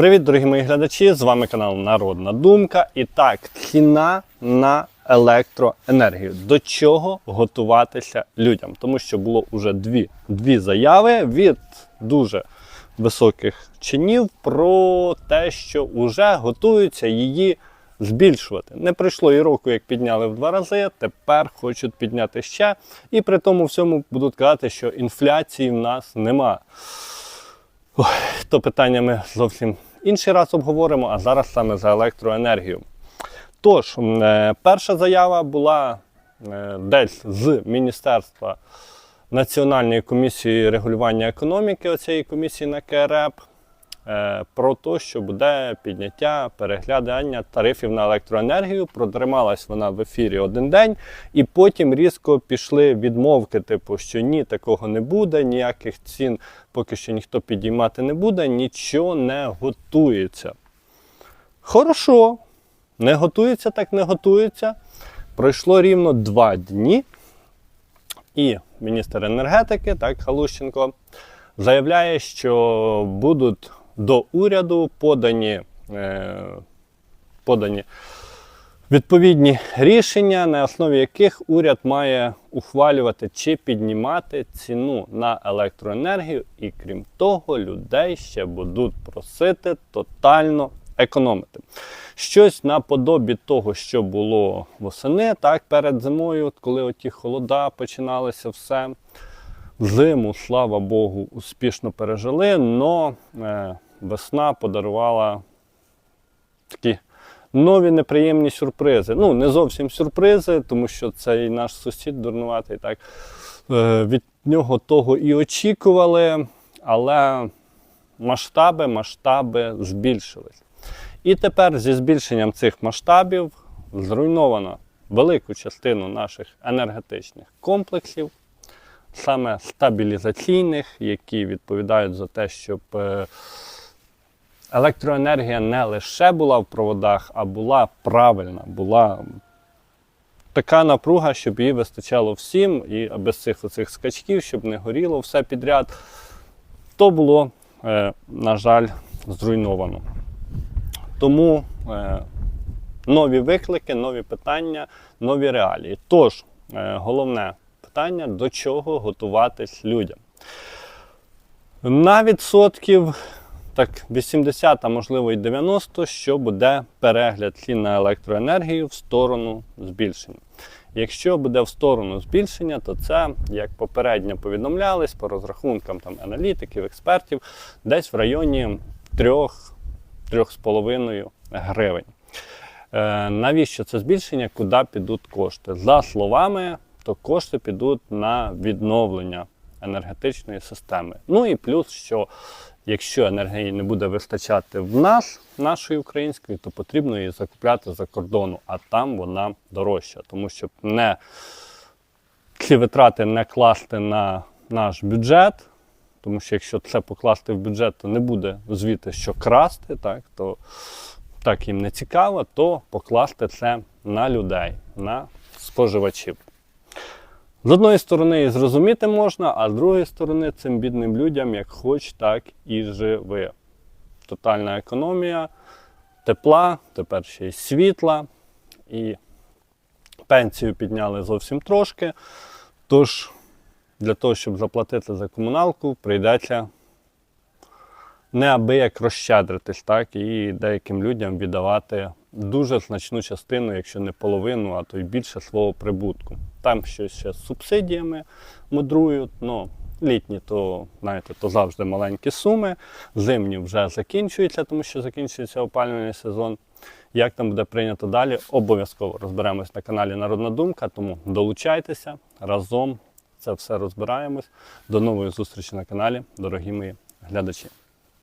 Привіт, дорогі мої глядачі! З вами канал Народна Думка. І так, ціна на електроенергію. До чого готуватися людям? Тому що було вже дві, дві заяви від дуже високих чинів про те, що вже готуються її збільшувати. Не пройшло і року, як підняли в два рази, тепер хочуть підняти ще. І при тому всьому будуть казати, що інфляції в нас нема. Ой, то питання ми зовсім інший раз обговоримо, а зараз саме за електроенергію. Тож, е, перша заява була е, десь з Міністерства Національної комісії регулювання економіки, оцієї комісії на КРЕП, про те, що буде підняття переглядання тарифів на електроенергію. Протрималась вона в ефірі один день, і потім різко пішли відмовки, типу, що ні, такого не буде, ніяких цін поки що ніхто підіймати не буде, нічого не готується. Хорошо, не готується, так не готується. Пройшло рівно два дні, і міністр енергетики, так, Галущенко, заявляє, що будуть до уряду подані, е, подані відповідні рішення, на основі яких уряд має ухвалювати чи піднімати ціну на електроенергію, і крім того, людей ще будуть просити тотально економити. Щось наподобі того, що було восени, так, перед зимою, коли оті холода починалися все. Зиму, слава Богу, успішно пережили, але е, весна подарувала такі нові неприємні сюрпризи. Ну, не зовсім сюрпризи, тому що цей наш сусід дурнуватий, так е, від нього того і очікували, але масштаби, масштаби збільшились. І тепер зі збільшенням цих масштабів зруйновано велику частину наших енергетичних комплексів, саме стабілізаційних, які відповідають за те, щоб е, електроенергія не лише була в проводах, а була правильна, була така напруга, щоб її вистачало всім, і без цих оцих скачків, щоб не горіло все підряд. То було, е, на жаль, зруйновано. Тому е, нові виклики, нові питання, нові реалії. Тож, е, головне питання, до чого готуватись людям. На відсотків так 80, а можливо і 90, що буде перегляд цін на електроенергію в сторону збільшення. Якщо буде в сторону збільшення, то це, як попередньо повідомлялись по розрахункам там, аналітиків, експертів, десь в районі 3-3,5 гривень. Е, навіщо це збільшення? Куди підуть кошти? За словами, то кошти підуть на відновлення енергетичної системи. Ну і плюс, що якщо енергії не буде вистачати в нас, нашої української, то потрібно її закупляти за кордону, а там вона дорожча, тому що не ці витрати не класти на наш бюджет. Тому що якщо це покласти в бюджет, то не буде звідти що красти, так, то так їм не цікаво, то покласти це на людей, на споживачів. З одної сторони, і зрозуміти можна, а з другої сторони, цим бідним людям як хоч, так і живи. Тотальна економія, тепла, тепер ще й світла, і пенсію підняли зовсім трошки. Тож, для того, щоб заплатити за комуналку, прийдеться неабияк розщедритись, так, і деяким людям віддавати дуже значну частину, якщо не половину, а то й більше свого прибутку. Там щось ще з субсидіями мудрують, ну, літні, то знаєте, то завжди маленькі суми, зимні вже закінчуються, тому що закінчується опалювальний сезон. Як там буде прийнято далі, обов'язково розберемось на каналі Народна Думка, тому долучайтеся разом це все розбираємось. До нової зустрічі на каналі, дорогі мої глядачі.